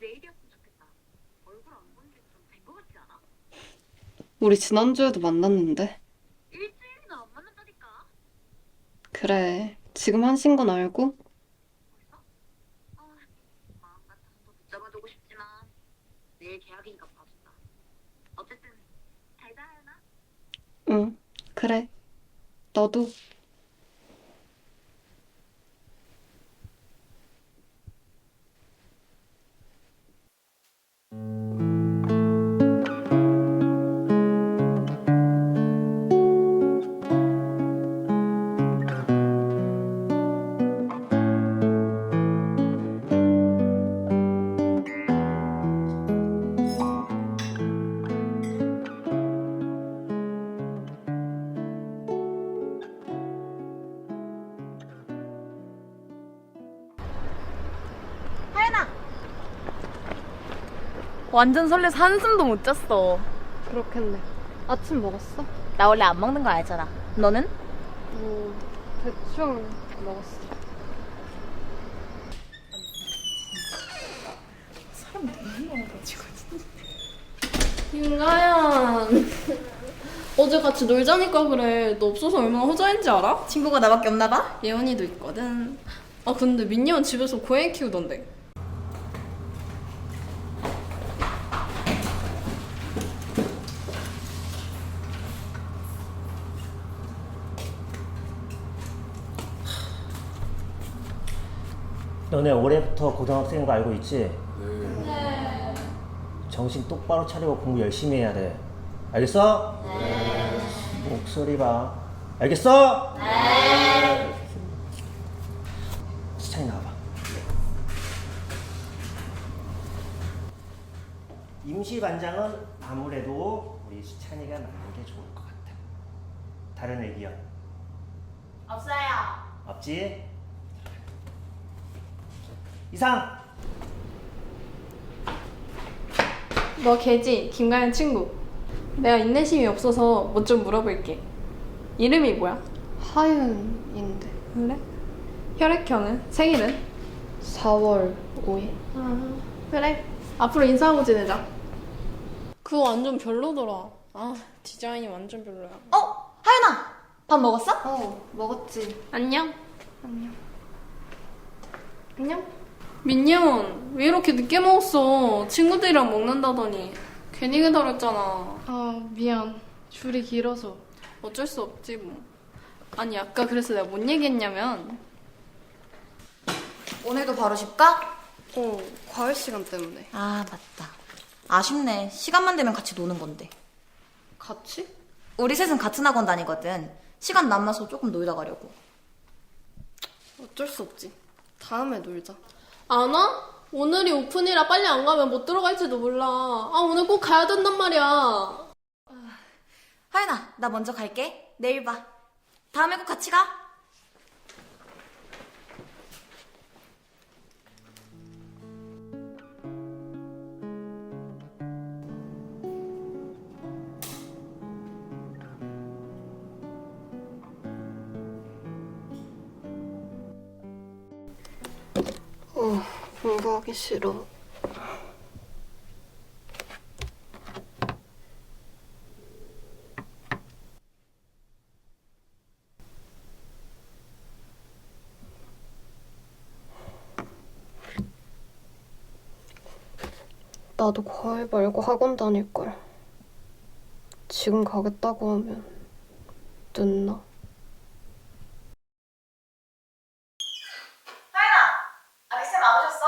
내일이었으면 좋겠다. 얼굴 안 보는 게좀된거 같지 않아? 우리 지난주에도 만났는데. 일주일이나 안 만난다니까. 그래. 지금 한신 건 알고? 벌써? 아, 마음 같아서 더 붙잡아두고 싶지만 내일 계약이니까 봐준다. 어쨌든 잘 자요나. 응. 그래. 너도. 완전 설레서 한숨도 못 잤어. 그렇겠네. 아침 먹었어? 나 원래 안 먹는 거 알잖아. 너는? 뭐, 대충 먹었어. 윤가연 어제 같이 놀자니까 그래 너 없어서 얼마나 허전했지 알아? 친구가 나밖에 없나 봐? 예원이도 있거든 아 근데 민니언 집에서 고양이 키우던데 너네 올해부터 고등학생인 거 알고 있지? 네. 정신 똑바로 차리고 공부 열심히 해야 돼. 알겠어? 네. 목소리 봐. 알겠어? 네. 수찬이 나와봐. 임시 반장은 아무래도 우리 수찬이가 맡는 게 좋을 것 같아. 다른 의견 없어요. 없지? 이상. 너 걔지? 김가연 친구 내가 인내심이 없어서 뭐 좀 물어볼게 이름이 뭐야? 하윤인데. 그래? 혈액형은? 생일은? 4월 5일. 아 그래 앞으로 인사하고 지내자 그거 완전 별로더라 아 디자인이 완전 별로야 어? 하윤아! 밥 먹었어? 어, 먹었지. 안녕. 안녕. 안녕. 민현, 왜 이렇게 늦게 먹었어? 친구들이랑 먹는다더니. 괜히 기다렸잖아. 아, 미안. 줄이 길어서. 어쩔 수 없지, 뭐. 아니, 아까 그래서 내가 뭔 얘기했냐면. 오늘도 바로 집 가? 어, 과외 시간 때문에. 아, 맞다. 아쉽네. 시간만 되면 같이 노는 건데. 같이? 우리 셋은 같은 학원 다니거든. 시간 남아서 조금 놀다 가려고. 어쩔 수 없지. 다음에 놀자. 안 와? 오늘이 오픈이라 빨리 안 가면 못 들어갈지도 몰라. 아, 오늘 꼭 가야 된단 말이야. 하윤아, 나 먼저 갈게. 내일 봐. 다음에 꼭 같이 가. 공부 하기 싫어. 나도 과외 말고 학원 다닐걸. 지금 가겠다고 하면 늦나? 하윤아! 아직 쌤 안 오셨어.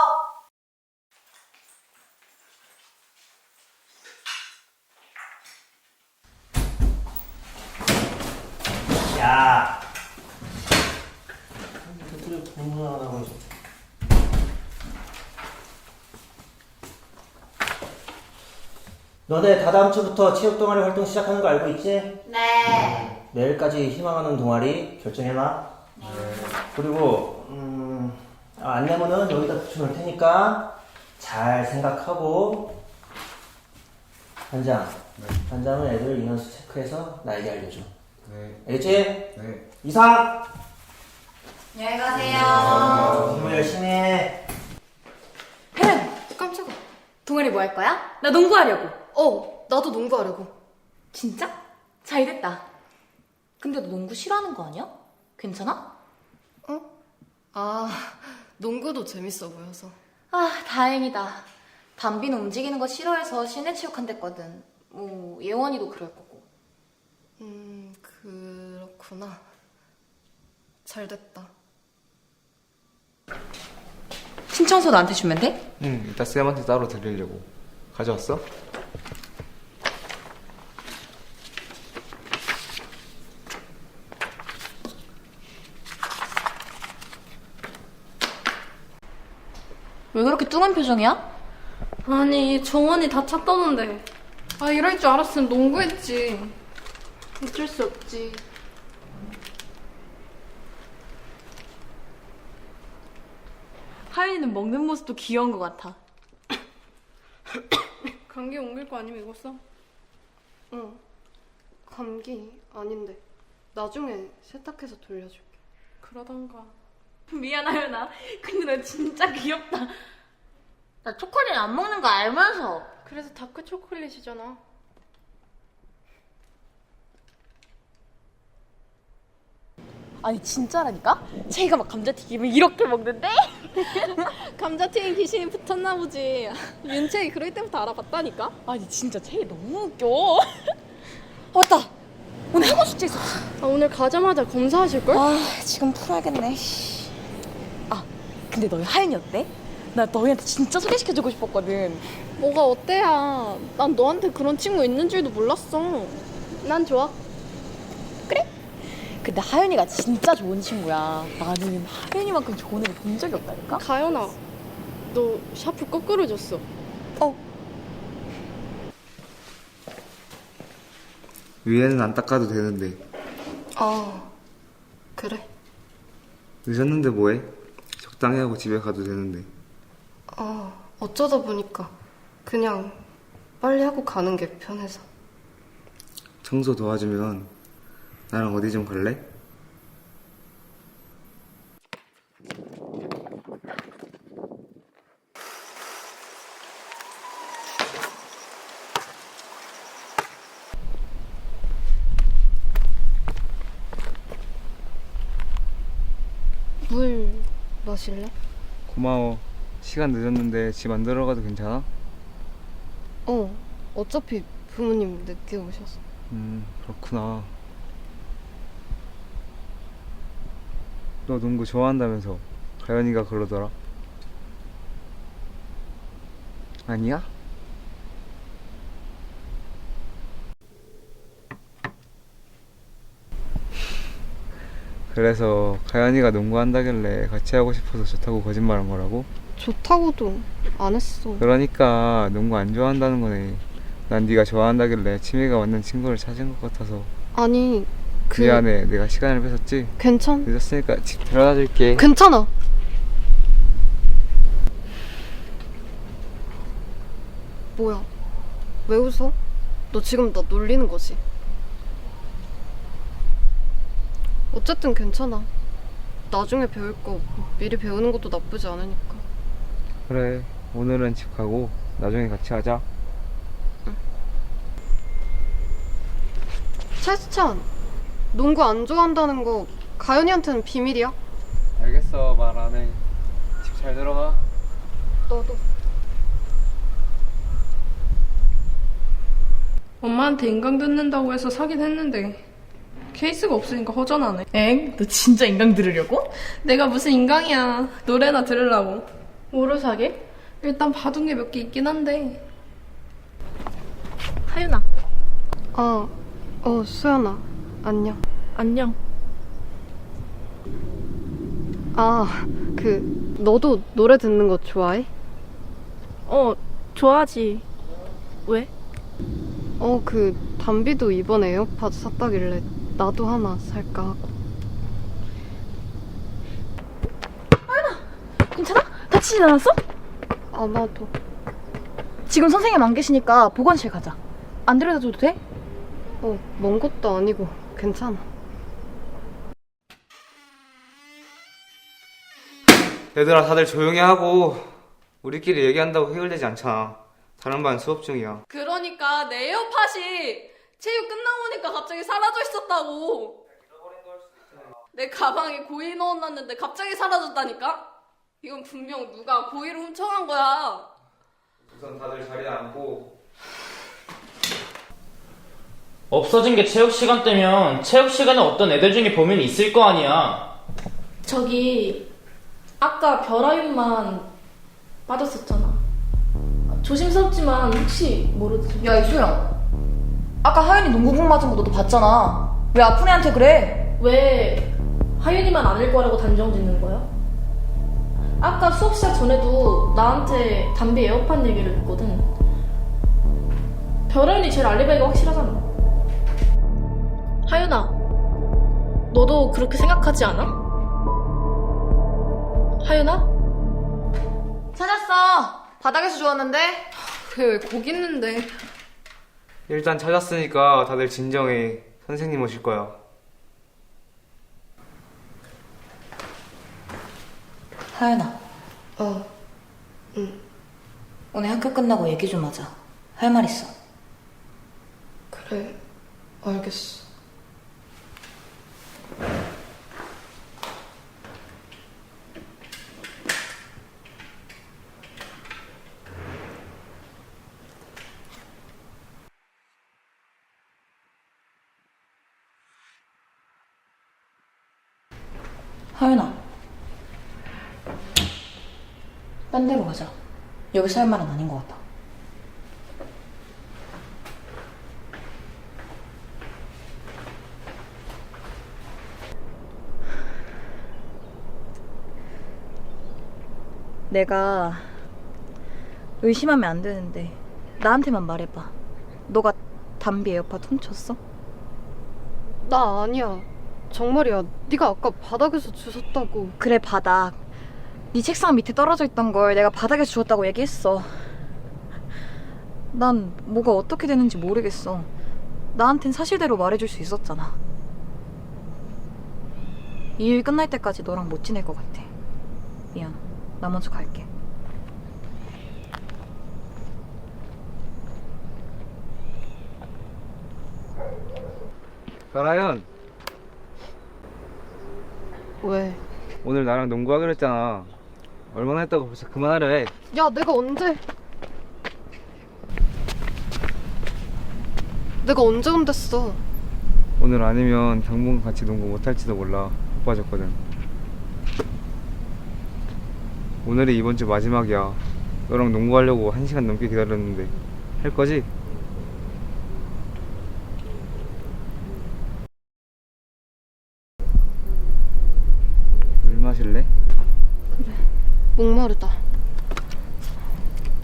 공부 안 하고 있어. 너네 다다음 주부터 체육 동아리 활동 시작하는 거 알고 있지? 네. 내일까지 희망하는 동아리 결정해놔. 그리고 음, 아, 안내문은 여기다 붙여놓을 테니까 잘 생각하고 반장. 반장은 애들 인원수 체크해서 나에게 알려줘. 네. 알겠지? 네. 이상. 안녕히 가세요. 공부 열심히 해. 혜련! 깜짝아. 동아리 뭐 할 거야? 나 농구하려고. 어, 나도 농구하려고. 진짜? 잘 됐다. 근데 너 농구 싫어하는 거 아니야? 괜찮아? 아, 농구도 재밌어 보여서. 아, 다행이다. 담비는 움직이는 거 싫어해서 실내 체육한댔거든. 뭐, 예원이도 그럴 거고. 음, 그렇구나. 잘 됐다. 신청서 나한테 주면 돼? 응, 이따 쌤한테 따로 드리려고. 가져왔어? 왜 그렇게 뚱한 표정이야? 아니 정원이 다 찼다던데 아 이럴 줄 알았으면 농구했지 어쩔 수 없지 하윤이는 먹는 모습도 귀여운 것 같아. 감기 옮길 거 아니면 이거 써? 응. 감기 아닌데. 나중에 세탁해서 돌려줄게. 그러던가 미안, 하윤아. 근데 너 진짜 귀엽다. 나 초콜릿 안 먹는 거 알면서. 그래서 다크 초콜릿이잖아 아니, 진짜라니까? 제이가 막 감자튀김을 이렇게 먹는데? 감자튀김 귀신이 붙었나 보지 윤채이 그럴 때부터 알아봤다니까 아니, 진짜 제이 너무 웃겨. 아, 맞다. 오늘 학원 숙제 있었지. 아, 오늘 가자마자 검사하실 걸? 아, 지금 풀어야겠네. 씨. 아, 근데 너희 하윤이 어때? 나 너희한테 진짜 소개시켜주고 싶었거든. 뭐가 어때야 난 너한테 그런 친구 있는 줄도 몰랐어 난 좋아 근데 하윤이가 진짜 좋은 친구야. 나는 하윤이만큼 좋은 애를 본 적이 없다니까? 가연아 너 샤프 거꾸로 줬어 위에는 안 닦아도 되는데. 아, 그래. 늦었는데 뭐해? 적당히 하고 집에 가도 되는데. 아, 어쩌다 보니까 그냥 빨리 하고 가는 게 편해서. 청소 도와주면 나랑 어디 좀 갈래? 물 마실래? 고마워. 시간 늦었는데 집 안 들어가도 괜찮아? 어, 어차피 부모님 늦게 오셔서. 음, 그렇구나. 너 농구 좋아한다면서 가연이가 그러더라. 아니야? 그래서 가연이가 농구한다길래 같이 하고 싶어서 좋다고 거짓말한 거라고? 좋다고도 안 했어. 그러니까 농구 안 좋아한다는 거네. 난 네가 좋아한다길래 취미가 맞는 친구를 찾은 것 같아서 아니, 그 미안해. 내가 시간을 뺏었지? 괜찮? 늦었으니까 집 데려다 줄게. 괜찮아. 뭐야? 왜 웃어? 너 지금 나 놀리는 거지? 어쨌든 괜찮아. 나중에 배울 거 미리 배우는 것도 나쁘지 않으니까. 그래. 오늘은 집 가고 나중에 같이 하자. 찰스찬, 농구 안 좋아한다는 거 가연이한테는 비밀이야? 알겠어. 말 안 해. 집 잘 들어가. 너도. 엄마한테 인강 듣는다고 해서 사긴 했는데 케이스가 없으니까 허전하네 엥? 너 진짜 인강 들으려고? 내가 무슨 인강이야 노래나 들으려고 뭐로 사게? 일단 봐둔 게 몇 개 있긴 한데 하윤아, 아, 어, 수연아. 안녕. 안녕. 아, 그, 너도 노래 듣는 거 좋아해? 어, 좋아하지. 왜? 어, 그, 담비도 이번에 에어팟 샀다길래 나도 하나 살까 하고. 괜찮아? 다치진 않았어? 아마도. 지금 선생님 안 계시니까 보건실 가자. 안 데려다 줘도 돼? 어, 먼 것도 아니고, 괜찮아. 얘들아 다들 조용히 하고 우리끼리 얘기한다고 해결되지 않잖아. 다른 반 수업 중이야. 그러니까 내 에어팟이 체육 끝나보니까 갑자기 사라져 있었다고. 내 가방에 고일 넣어놨는데 갑자기 사라졌다니까? 이건 분명 누가 고의로 훔쳐간 거야. 우선 다들 자리에 앉고 없어진 게 체육 시간 때면 체육 시간에 어떤 애들 중에 범인이 있을 거 아니야. 저기 아까 별아윤만 빠졌었잖아. 조심스럽지만 혹시 모르지? 야 이소영 아까 하윤이 농구공 맞은 거 너도 봤잖아 왜 아픈 애한테 그래? 왜 하윤이만 아닐 거라고 단정 짓는 거야? 아까 수업 시작 전에도 나한테 담비 에어팟 얘기를 했거든. 별아윤이 제일 알리바이가 확실하잖아. 하윤아, 너도 그렇게 생각하지 않아? 하윤아? 찾았어 바닥에서 주웠는데 그게 왜 거기 있는데? 일단 찾았으니까 다들 진정해. 선생님 오실 거야. 하윤아 어, 오늘 학교 끝나고 얘기 좀 하자 할 말 있어 그래. 알겠어. 딴 데로 가자 여기서 할 말은 아닌 것 같아 내가 의심하면 안 되는데 나한테만 말해봐 너가 담비 에어팟 훔쳤어? 나 아니야. 정말이야. 네가 아까 바닥에서 주웠다고. 그래 바닥 네 책상 밑에 떨어져 있던 걸 내가 바닥에 주웠다고 얘기했어. 난 뭐가 어떻게 되는지 모르겠어. 나한텐 사실대로 말해줄 수 있었잖아. 이 일 끝날 때까지 너랑 못 지낼 것 같아. 미안. 나 먼저 갈게. 가라연 왜? 오늘 나랑 농구하기로 했잖아. 얼마나 했다고 벌써 그만하려 해. 야, 내가 언제? 내가 언제 온댔어? 오늘 아니면 당분간 같이 농구 못할지도 몰라. 바빠졌거든. 오늘이 이번 주 마지막이야. 너랑 농구하려고 한 시간 넘게 기다렸는데 할 거지? 물 마실래? 목마르다.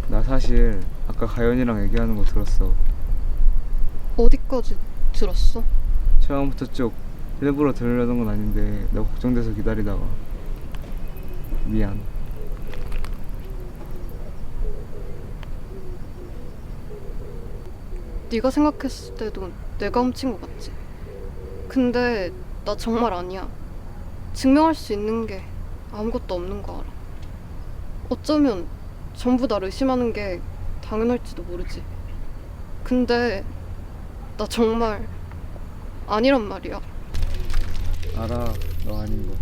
나 사실 아까 가연이랑 얘기하는 거 들었어. 어디까지 들었어? 처음부터 쭉 일부러 들으려던 건 아닌데 너 걱정돼서 기다리다가 미안. 네가 생각했을 때도 내가 훔친 것 같지. 근데 나 정말 아니야. 증명할 수 있는 게 아무것도 없는 거 알아. 어쩌면 전부 날 의심하는 게 당연할지도 모르지. 근데 나 정말 아니란 말이야. 알아 너 아닌 거.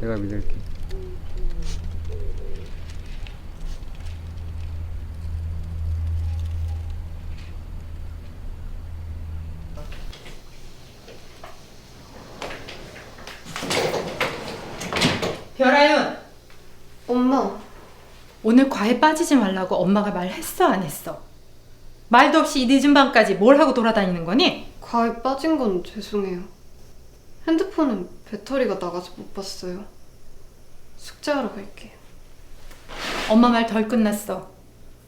내가 믿을게. 엄마, 오늘 과외 빠지지 말라고 엄마가 말했어, 안 했어? 말도 없이 이 늦은 밤까지 뭘 하고 돌아다니는 거니? 과외 빠진 건 죄송해요. 핸드폰은 배터리가 나가서 못 봤어요. 숙제하러 갈게요. 엄마 말 덜 끝났어.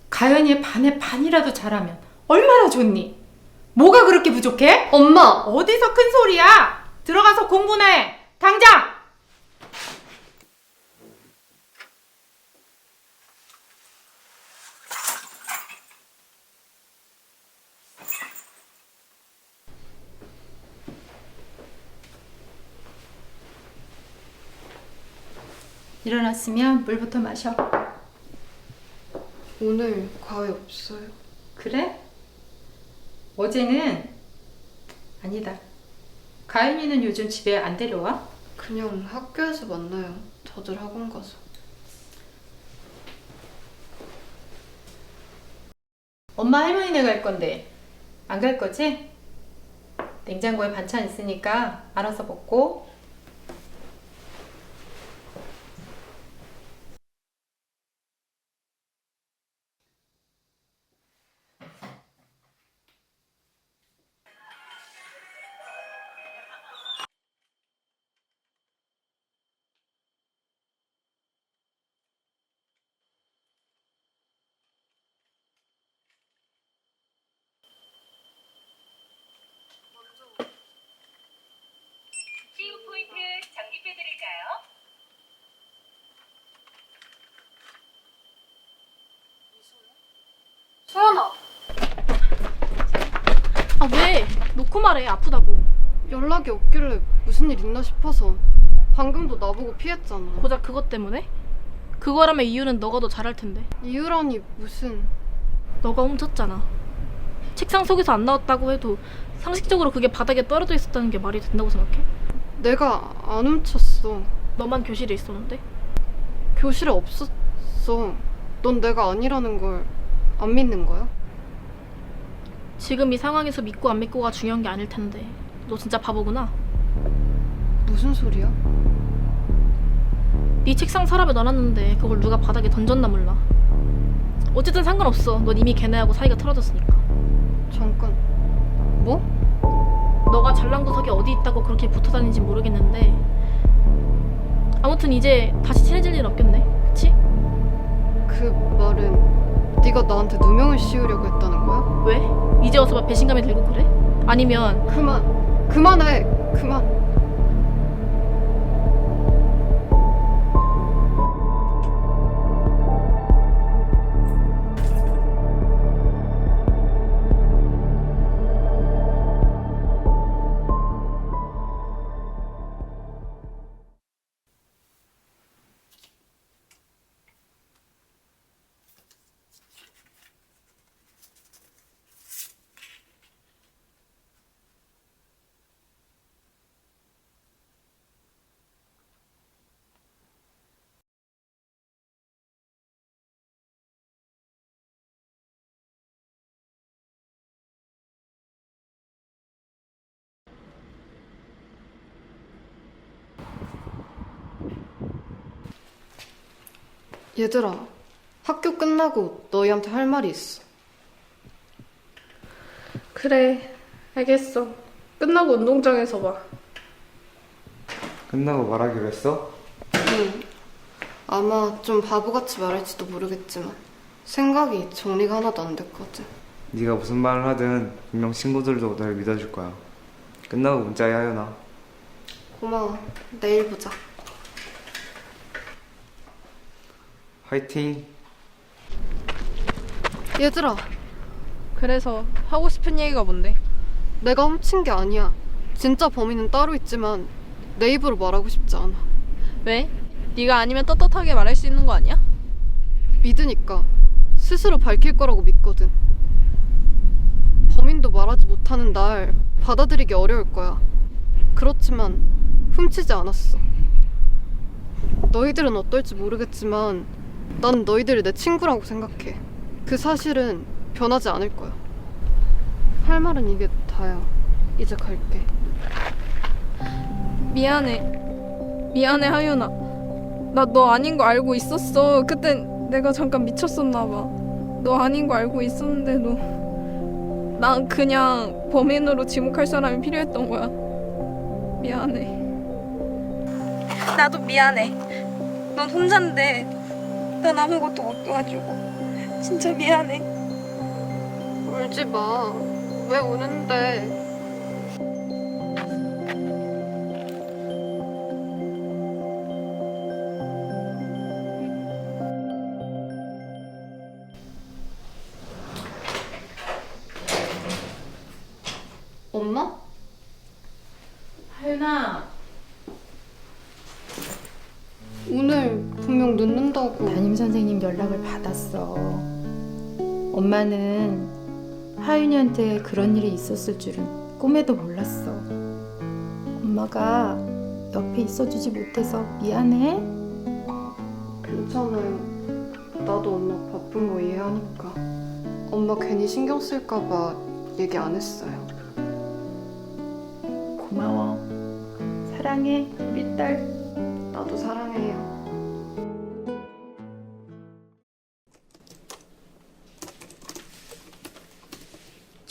가연이의 반의 반이라도 잘하면 얼마나 좋니? 뭐가 그렇게 부족해? 엄마! 어디서 큰 소리야? 들어가서 공부나 해! 당장! 일어났으면 물부터 마셔. 오늘 과외 없어요. 그래? 어제는 아니다. 가연이는 요즘 집에 안 데려와? 그냥 학교에서 만나요. 저들 학원 가서. 엄마 할머니네 갈 건데 안 갈 거지? 냉장고에 반찬 있으니까 알아서 먹고 아 왜? 놓고 말해 아프다고 연락이 없길래 무슨 일 있나 싶어서 방금도 나보고 피했잖아. 고작 그것 때문에? 그거라면 이유는 너가 더 잘할 텐데 이유라니 무슨... 너가 훔쳤잖아 책상 속에서 안 나왔다고 해도 상식적으로 그게 바닥에 떨어져 있었다는 게 말이 된다고 생각해? 내가 안 훔쳤어. 너만 교실에 있었는데? 교실에 없었어. 넌 내가 아니라는 걸 안 믿는 거야? 지금 이 상황에서 믿고 안 믿고가 중요한 게 아닐 텐데 너 진짜 바보구나 무슨 소리야? 네 책상 서랍에 넣어놨는데 그걸 누가 바닥에 던졌나 몰라 어쨌든 상관없어 넌 이미 걔네하고 사이가 틀어졌으니까 잠깐. 뭐? 너가 잘난 구석이 어디 있다고 그렇게 붙어 다니는지 모르겠는데 아무튼 이제 다시 친해질 일 없겠네 그치? 그 말은 네가 나한테 누명을 씌우려고 했다는 거야? 왜? 이제 와서 막 배신감이 들고 그래? 아니면 그만. 그만해. 그만. 얘들아. 학교 끝나고 너희한테 할 말이 있어. 그래, 알겠어. 끝나고 운동장에서 봐. 끝나고 말하기로 했어? 응. 아마 좀 바보같이 말할지도 모르겠지만 생각이 정리가 하나도 안 됐거든. 네가 무슨 말을 하든 분명 친구들도 널 믿어줄 거야 끝나고 문자해 하연아 고마워. 내일 보자. 화이팅 얘들아, 그래서 하고 싶은 얘기가 뭔데? 내가 훔친 게 아니야. 진짜 범인은 따로 있지만 내 입으로 말하고 싶지 않아. 왜? 네가 아니면 떳떳하게 말할 수 있는 거 아니야? 믿으니까 스스로 밝힐 거라고 믿거든. 범인도 말하지 못하는 날 받아들이기 어려울 거야. 그렇지만 훔치지 않았어. 너희들은 어떨지 모르겠지만 난 너희들을 내 친구라고 생각해. 그 사실은 변하지 않을 거야. 할 말은 이게 다야. 이제 갈게. 미안해. 미안해, 하윤아. 나 너 아닌 거 알고 있었어. 그땐 내가 잠깐 미쳤었나 봐. 너 아닌 거 알고 있었는데도 난 그냥 범인으로 지목할 사람이 필요했던 거야. 미안해. 나도 미안해. 넌 혼잔데 난 아무것도 못 도와주고. 진짜 미안해. 울지 마. 왜 우는데? 엄마? 하윤아 오늘 분명 늦는다고. 담임 선생님 연락을 받았어 엄마는 하윤이한테 그런 일이 있었을 줄은 꿈에도 몰랐어. 엄마가 옆에 있어주지 못해서 미안해. 괜찮아요. 나도 엄마 바쁜 거 이해하니까. 엄마 괜히 신경 쓸까봐 얘기 안 했어요. 고마워. 사랑해, 우리 딸.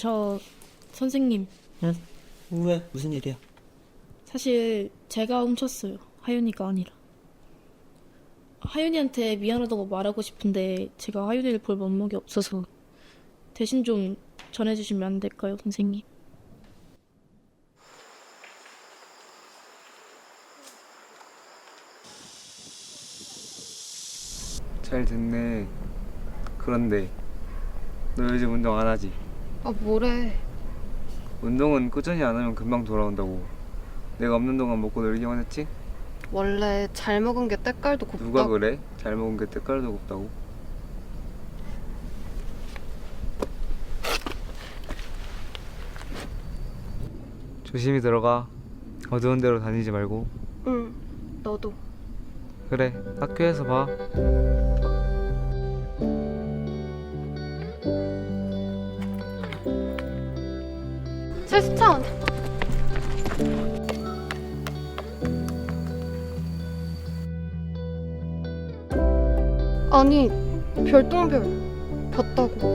저 선생님 왜? 무슨 일이야? 사실 제가 훔쳤어요. 하윤이가 아니라. 하윤이한테 미안하다고 말하고 싶은데 제가 하윤이를 볼 면목이 없어서 대신 좀 전해주시면 안 될까요, 선생님? 잘 됐네. 그런데 너 요즘 운동 안 하지? 아 뭐래? 운동은 꾸준히 안 하면 금방 돌아온다고. 내가 없는 동안 먹고 놀기만 했지? 원래 잘 먹은 게 때깔도 곱다. 누가 그래? 잘 먹은 게 때깔도 곱다고. 조심히 들어가. 어두운 데로 다니지 말고. 응, 너도. 그래, 학교에서 봐. 세스찬. 아니 별똥별 봤다고.